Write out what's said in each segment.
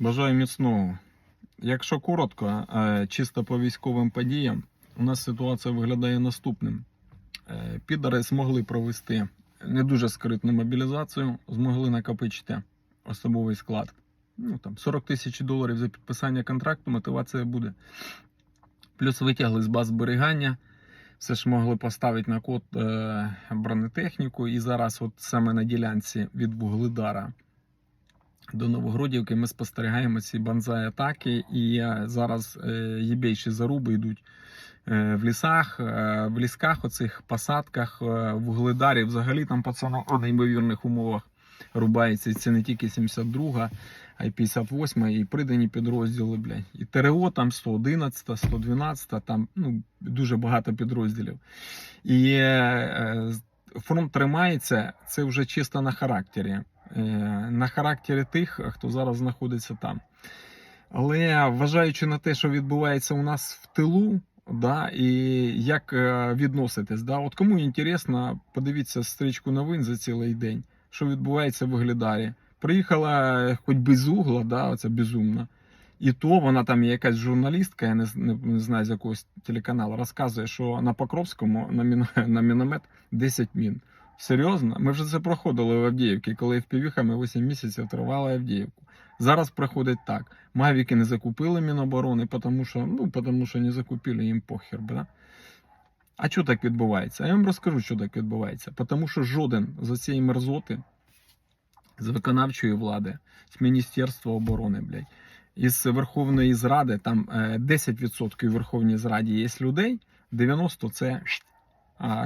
Бажаю міцного. Якщо коротко, е, чисто по військовим подіям, у нас ситуація виглядає наступним. Е, Підари змогли провести не дуже скритну мобілізацію, змогли накопичити особовий склад. Ну, там, 40 тисяч доларів за підписання контракту, мотивація буде. Плюс витягли з баз зберігання, все ж могли поставити на код е, бронетехніку. І зараз, от саме на ділянці від Вугледара до Новогродівки ми спостерігаємо ці банзай атаки, і е, зараз е, єбейші заруби йдуть е, в лісах, в лісках, оцих посадках, в Угледарі. Взагалі там пацани у неймовірних умовах рубається. Це не тільки 72, а й 58, і придані підрозділи, блядь. І ТРО там 111, 112, там ну, дуже багато підрозділів. І фронт тримається, це вже чисто на характері. Е, на характері тих, хто зараз знаходиться там. Але вважаючи на те, що відбувається у нас в тилу, да, і як е, відноситись, да, от кому інтересно, подивіться стрічку новин за цілий день, що відбувається в Виглядарі. Приїхала е, хоч без угла, да, оця безумна. І то вона там є якась журналістка, я не, не, не знаю з якогось телеканалу, розказує, що на Покровському на, мін, на міномет 10 мін. Серйозно? Ми вже це проходили в Авдіївці, коли впівіхами 8 місяців тривала Авдіївку. Зараз приходить так. Мавіки не закупили Міноборони, тому що, ну, тому що не закупили їм похер. Да? А що так відбувається? Я вам розкажу, що так відбувається. Тому що жоден з цієї мерзоти, з виконавчої влади, з Міністерства оборони, блядь, із Верховної Зради, там е, 10% в Верховній Зраді є людей, 90% це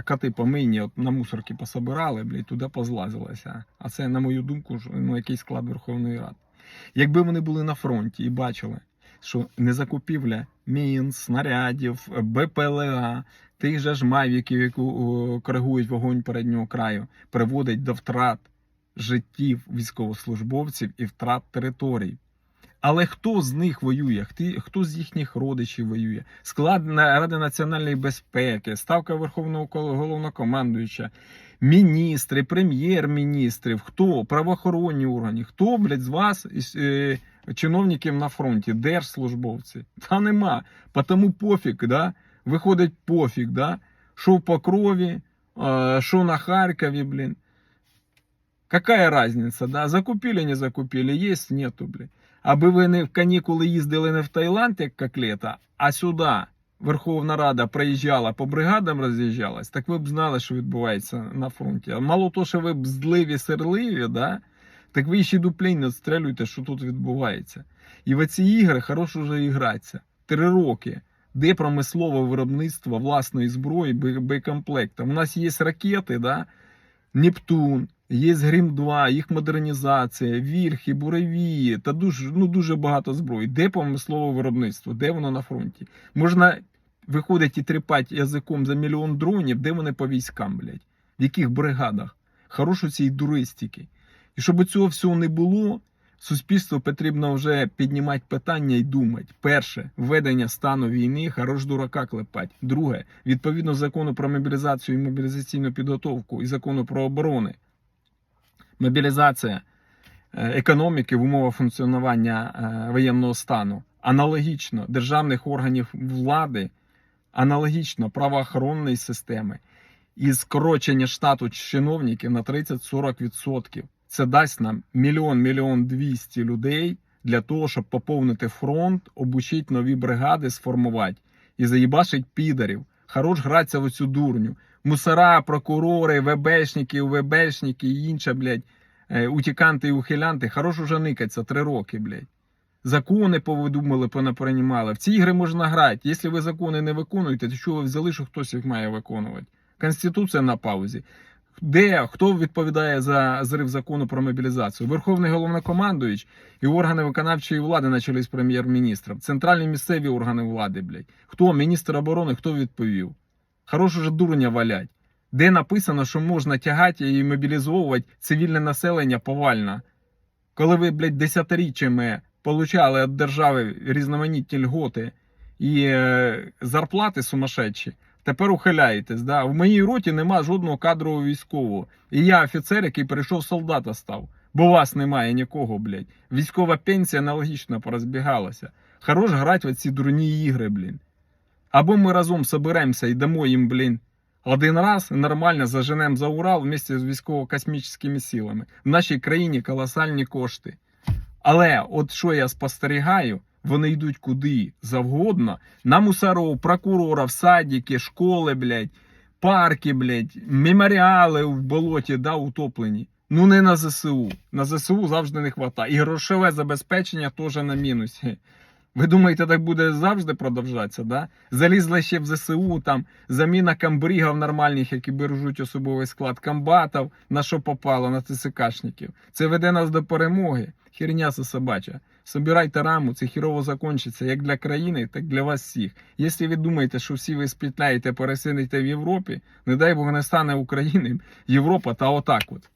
коти помийні от на мусорки пособирали, блядь, туди позлазилися. А це, на мою думку, ну, якийсь склад Верховної Ради. Якби вони були на фронті і бачили, що не закупівля мін, снарядів, БПЛА, тих же ж мавіків, які коригують вогонь переднього краю, приводить до втрат життів військовослужбовців і втрат територій. Але хто з них воює? Хто з їхніх родичів воює? Склад Ради національної безпеки, ставка Верховного головнокомандуюча, міністри, прем'єр-міністрів, хто? Правоохоронні органи, хто, блядь, з вас, е, чиновників на фронті, держслужбовці? Та нема. Потому пофіг, да? Виходить пофіг, да? Що в Покрові, е, що на Харкові, блін. Какая разница, да? Закупили, не закупили, есть, нету, блін. Аби ви не в канікули їздили не в Таїланд, як коклета, а сюди Верховна Рада приїжджала, по бригадам роз'їжджалась, так ви б знали, що відбувається на фронті. Мало того, що ви б зливі сирливі, да? так ви ще дуплей не відстрелюєте, що тут відбувається. І в ці ігри хорошо вже ігратися. Три роки. Де промислове виробництво власної зброї, бо- боєкомплекту. У нас є ракети, да? Нептун, є Грім 2, їх модернізація, вірхи, буревії та дуже, ну, дуже багато зброї. Де промислове виробництво? Де воно на фронті? Можна виходить і тріпати язиком за мільйон дронів, де вони по військам, блядь? В яких бригадах? Хорошо цієї дуристики. І щоб цього всього не було, суспільству потрібно вже піднімати питання і думати. Перше, введення стану війни, хорош дурака клепать. Друге, відповідно закону про мобілізацію і мобілізаційну підготовку і закону про оборони. Мобілізація е, економіки в умовах функціонування е, воєнного стану. Аналогічно державних органів влади, аналогічно правоохоронної системи і скорочення штату чиновників на 30-40%. Це дасть нам мільйон мільйон двісті людей для того, щоб поповнити фронт, обучити нові бригади, сформувати і заїбашить підарів. Хорош гратися в оцю дурню. Мусора, прокурори, ВБшники, УВБшники і інша, блядь, е, утіканти і ухилянти. Хорош уже никаться три роки, блядь. Закони повидумали, понаприймали. В ці ігри можна грати. Якщо ви закони не виконуєте, то що ви взяли, що хтось їх має виконувати? Конституція на паузі. Де хто відповідає за зрив закону про мобілізацію? Верховний головнокомандуючий і органи виконавчої влади на чолі з прем'єр-міністром, центральні місцеві органи влади, блядь. Хто міністр оборони, хто відповів? Хорош уже дурня валять. Де написано, що можна тягати і мобілізовувати цивільне населення повально. Коли ви, блядь, десятиріччями получали від держави різноманітні льготи і е, зарплати сумасшедші, тепер ухиляєтесь. Да? В моїй роті нема жодного кадрового військового. І я офіцер, який перейшов солдата став. Бо вас немає нікого, блядь. Військова пенсія аналогічно порозбігалася. Хорош грати в ці дурні ігри, блін. Або ми разом соберемося і дамо їм, блін, один раз нормально заженемо за Урал вместе з військово-космічними силами. В нашій країні колосальні кошти. Але от що я спостерігаю, вони йдуть куди завгодно. На мусоров, прокурорів, садики, школи, блядь, парки, блядь, меморіали в болоті, да, утоплені. Ну не на ЗСУ. На ЗСУ завжди не вистачає. І грошове забезпечення теж на мінусі. Ви думаєте, так буде завжди продовжатися, да? Залізли ще в ЗСУ, там заміна камбрігів нормальних, які бережуть особовий склад комбатів, на що попало, на ТСКшників. Це веде нас до перемоги. Херня це собача. Собирайте раму, це хірово закінчиться як для країни, так і для вас всіх. Якщо ви думаєте, що всі ви сплітляєте, пересидите в Європі, не дай Бог не стане України, Європа та отак от.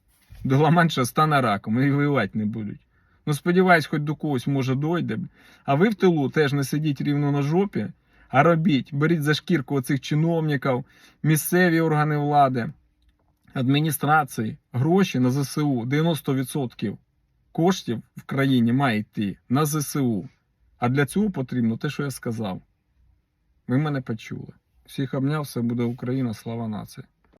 До Ла-Манша стане раком і воювати не будуть. Ну, сподіваюсь, хоч до когось може дойде. А ви в тилу теж не сидіть рівно на жопі, а робіть, беріть за шкірку оцих чиновників, місцеві органи влади, адміністрації, гроші на ЗСУ. 90% коштів в країні має йти на ЗСУ. А для цього потрібно те, що я сказав. Ви мене почули. Всіх обняв, все буде Україна, слава нації.